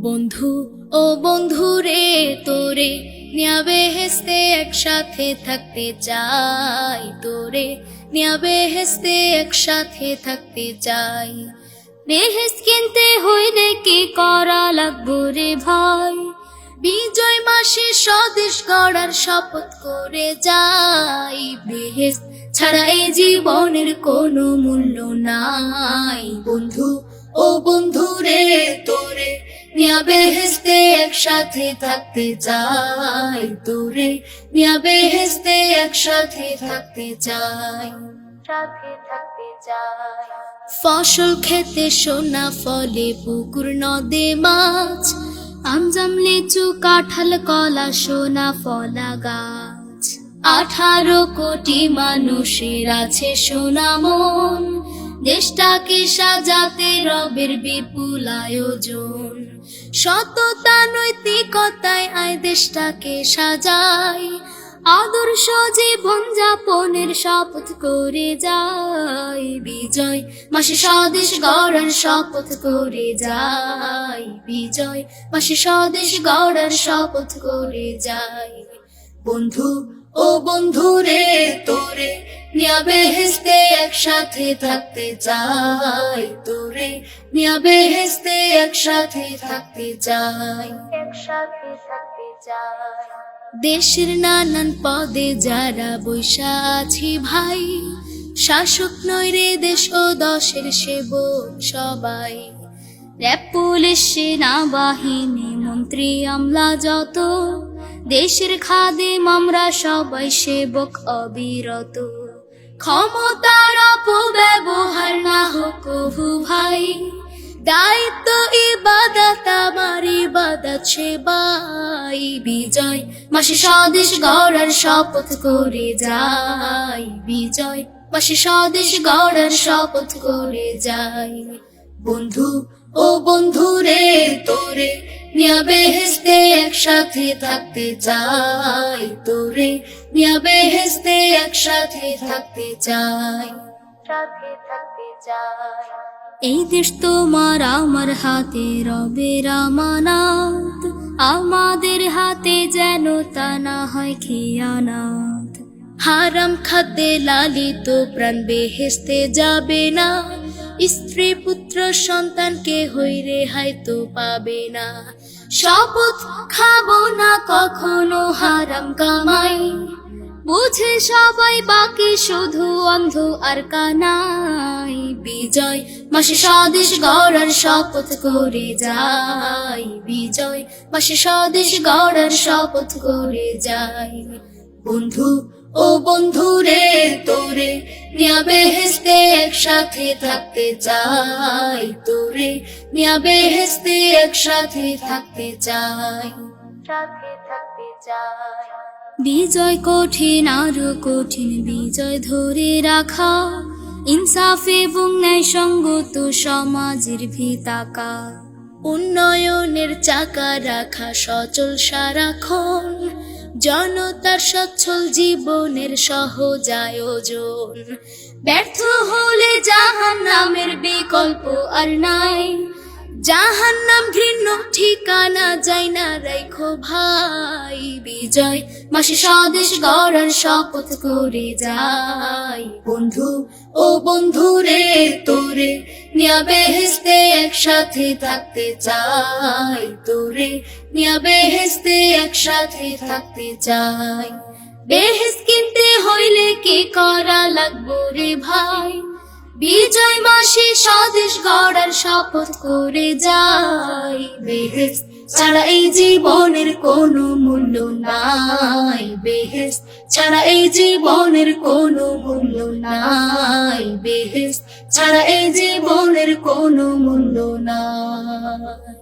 বন্ধু, ও বন্ধু রে, তোরে নিয়াবে হেসতে একসাথে থাকতে চাই। তোরে নিয়াবে হেসতে একসাথে থাকতে চাই। বেহেস কিনতে হইলে কি করা লাগবো রে ভাই? বিজয় মাসে স্বদেশ গড়ার শপথ করে যাই। বেহেস ছাড়া এই জীবনের কোনো মূল্য নাই। বন্ধু, ও বন্ধু নিয়া বেহেস্তে একসাথে থাকতে চাই তোরে নিয়া বেহেস্তে একসাথে থাকতে চাই। সাথে থাকতে চাই। ফসল খেতে সোনা ফলে পুকুর নদে মাছ। আমজাম লিচু কাঁঠাল কলা সোনা ফলা গাছ। আঠারো কোটি মানুষের আছে সোনা মন। দেশটাকে সাজাতে রবের বিপুল আয়োজন। সততা, নৈতিকতায় আয় দেশটাকে সাজাই। আদর্শ জীবন যাপনের শপথ করে যাই। বিজয় মাসে স্বদেশ গড়ার শপথ করে যাই। বিজয় মাসে স্বদেশ গড়ার শপথ করে যাই। বন্ধু ও বন্ধু রে তোরে নিয়া বেহেস্তে একসাথে থাকতে চাই। তোরে নিয়া বেহেস্তে একসাথে থাকতে চাই। একসাথে থাকতে চাই। দেশের নানান পদে যারা বৈশা আছি ভাই শাসক নয় রে দেশ ও দশের সেবক সবাই। র্যাব পুলিশ সেনাবাহিনী মন্ত্রী আমলা যত দেশের খাদেম আমরা সবাই সেবক অবিরত। ক্ষমতার অপব্যবহার না হোক ভাই, দায়িত্ব, ইবাদত, আমার ইবাদত সেবাই। বিজয়, মাসে স্বদেশ গড়ার শপথ করে যাই। বিজয়, মাসে স্বদেশ গড়ার শপথ করে যাই। বন্ধু, ও বন্ধু রে তোরে নিয়া বেহেস্তে একসাথে থাকতে চাই তোরে। নিয়া বেহেস্তে একসাথে থাকতে চাই। সাথে থাকতে চাই। এই দেশ তোমার আমার হাতে রবে রামানাথ আমাদের হাতে যেন তা না হয় খেয়ানাথ হারাম খাদ্যে লালিত প্রাণ বেহেস্তে যাবে না। স্ত্রী পুত্র সন্তানকে হই রেহাই তো পাবে না। শপথ খাব না কখনো হারাম কামাই। বুঝে সবাই বাকি শুধু অন্ধ আর কানাই। বিজয় মাসে স্বদেশ গড়ার শপথ করে যাই। বিজয় মাসে স্বদেশ গড়ার শপথ করে যাই। বন্ধু ও বন্ধু রে তোরে নিয়া বেহেস্তে একসাথে থাকতে চাই। তোরে নিয়া বেহেস্তে একসাথে থাকতে চাই। সাথে থাকতে চাই। বিজয় কঠিন আরও কঠিন বিজয় ধরে রাখা। ইনসাফ এবং ন্যায় সঙ্গত সমাজের ভিতাকা। উন্নয়নের চাকা রাখা সচল সারাক্ষণ। জনতার সচ্ছল জীবনের সহজ আয়োজন। ব্যর্থ হলে জাহান নামের বিকল্প আর নাই। জাহান নাম ঘৃণ্য, ঠিকানা যায় না, রাইখো ভাই, বিজয়। মাসে স্বদেশ গড়ার শপথ করে যাই। বন্ধু, ও বন্ধু রে, তোরে নিয়া বেহেস্তে একসাথে থাকতে চাই। তোরে নিয়া বেহেস্তে একসাথে থাকতে চাই। বেহেস কিনতে হইলে কি করা লাগবো রে ভাই? বিজয় মাসে স্বদেশ গড়ার শপথ করে যাই বেহেস ছাড়া এই জীবনের কোন মূল্য নাই বেহেস ছাড়া এই জীবনের কোন মূল্য নাই বেহেস ছাড়া এই জীবনের কোন মূল্য নাই।